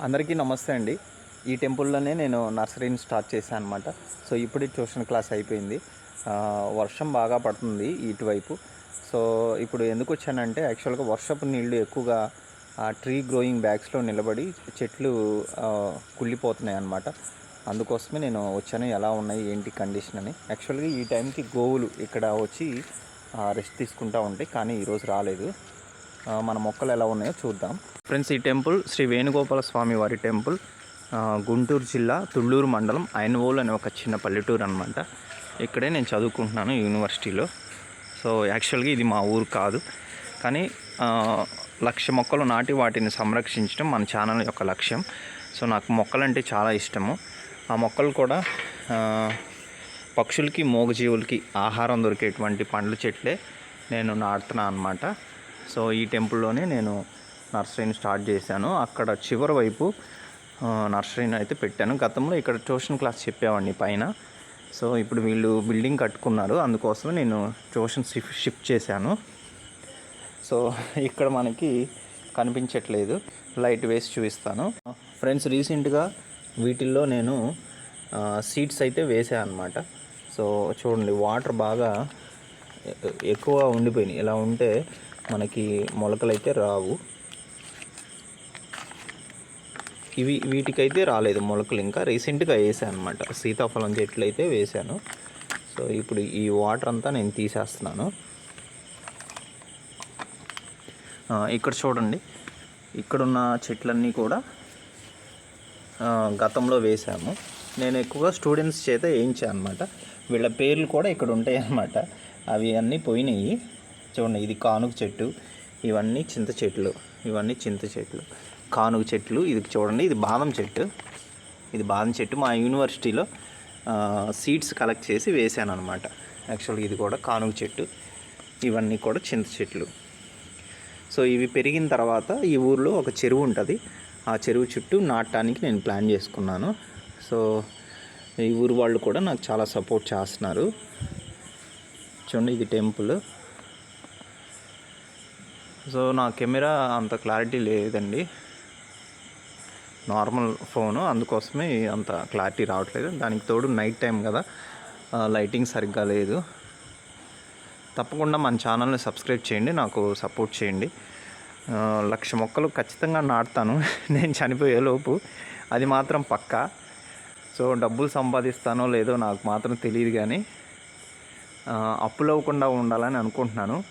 అందరికీ నమస్తే అండి. ఈ టెంపుల్లోనే నేను నర్సరీని స్టార్ట్ చేశాను అనమాట సో ఇప్పుడు ట్యూషన్ క్లాస్ అయిపోయింది. వర్షం బాగా పడుతుంది ఇటువైపు. సో ఇప్పుడు ఎందుకు వచ్చానంటే యాక్చువల్గా వర్షపు నీళ్ళు ఎక్కువగా ఆ ట్రీ గ్రోయింగ్ బ్యాగ్స్లో నిలబడి చెట్లు కుళ్ళిపోతున్నాయి అన్నమాట. అందుకోసమే నేను వచ్చాను. ఎలా ఉన్నాయి ఏంటి కండిషన్ అని. యాక్చువల్గా ఈ టైంకి గోవులు ఇక్కడ వచ్చి రెస్ట్ తీసుకుంటూ ఉంటాయి కానీ ఈరోజు రాలేదు. మన మొక్కలు ఎలా ఉన్నాయో చూద్దాం. ఫ్రెండ్స్ ఈ టెంపుల్ శ్రీ వేణుగోపాల స్వామి వారి టెంపుల్ గుంటూరు జిల్లా తుళ్ళూరు మండలం ఐన్వోల్ అనే ఒక చిన్న పల్లెటూరు అనమాట ఇక్కడే నేను చదువుకుంటున్నాను యూనివర్సిటీలో. సో యాక్చువల్గా ఇది మా ఊరు కాదు. కానీ లక్ష మొక్కలు నాటి వాటిని సంరక్షించడం మన ఛానల్ యొక్క లక్ష్యం. సో నాకు మొక్కలంటే చాలా ఇష్టము. ఆ మొక్కలు కూడా పక్షులకి మూగజీవులకి ఆహారం దొరికేటువంటి పండ్ల చెట్లే నేను నాటుతున్నాను అనమాట సో ఈ టెంపుల్లోనే నేను నర్సరీని స్టార్ట్ చేశాను. అక్కడ చివరి వైపు నర్సరీని అయితే పెట్టాను. గతంలో ఇక్కడ ట్యూషన్ క్లాస్ చెప్పేవాడిని పైన. సో ఇప్పుడు వీళ్ళు బిల్డింగ్ కట్టుకున్నారు. అందుకోసం నేను ట్యూషన్ షిఫ్ట్ షిఫ్ట్ చేశాను. సో ఇక్కడ మనకి కనిపించట్లేదు. లైట్ వేసి చూపిస్తాను. ఫ్రెండ్స్ రీసెంట్గా వీటిల్లో నేను సీడ్స్ అయితే వేసాను అనమాట సో చూడండి వాటర్ బాగా ఎక్కువ ఉండిపోయినాయి. ఇలా ఉంటే మనకి మొలకలు అయితే రావు. ఇవి వీటికైతే రాలేదు మొలకలు ఇంకా. రీసెంట్గా వేసాను అనమాట సీతాఫలం చెట్లు అయితే వేసాను. సో ఇప్పుడు ఈ వాటర్ అంతా నేను తీసేస్తున్నాను. ఇక్కడ చూడండి. ఇక్కడున్న చెట్లన్నీ కూడా గతంలో వేసాము. నేను ఎక్కువగా స్టూడెంట్స్ చేత వేయించాను అనమాట వీళ్ళ పేర్లు కూడా ఇక్కడ ఉంటాయి అన్నమాట అవి అన్నీ పోయినాయి. చూడండి ఇది కానుక చెట్టు. ఇవన్నీ చింత చెట్లు. ఇవన్నీ చింత చెట్లు. కానుక చెట్లు ఇది చూడండి ఇది బాదం చెట్టు. ఇది బాదం చెట్టు మా యూనివర్సిటీలో సీడ్స్ కలెక్ట్ చేసి వేసాను అనమాట యాక్చువల్గా ఇది కూడా కానుగ చెట్టు. ఇవన్నీ కూడా చింత చెట్లు. సో ఇవి పెరిగిన తర్వాత ఈ ఊర్లో ఒక చెరువు ఉంటుంది. ఆ చెరువు చుట్టూ నాటడానికి నేను ప్లాన్ చేసుకున్నాను. సో ఈ ఊరు వాళ్ళు కూడా నాకు చాలా సపోర్ట్ చేస్తున్నారు. చూడండి ఇది టెంపుల్. సో నా కెమెరా అంత క్లారిటీ లేదండి. నార్మల్ ఫోను అందుకోసమే అంత క్లారిటీ రావట్లేదు. దానికి తోడు నైట్ టైం కదా. లైటింగ్ సరిగ్గా లేదు. తప్పకుండా మన ఛానల్ని సబ్స్క్రైబ్ చేయండి నాకు సపోర్ట్ చేయండి. లక్ష మొక్కలు ఖచ్చితంగా నాటుతాను. నేను చనిపోయే లోపు అది మాత్రం పక్కా. సో డబ్బులు సంపాదిస్తానో లేదో నాకు మాత్రం తెలియదు కానీ అప్పులు అవ్వకుండా ఉండాలని అనుకుంటున్నాను.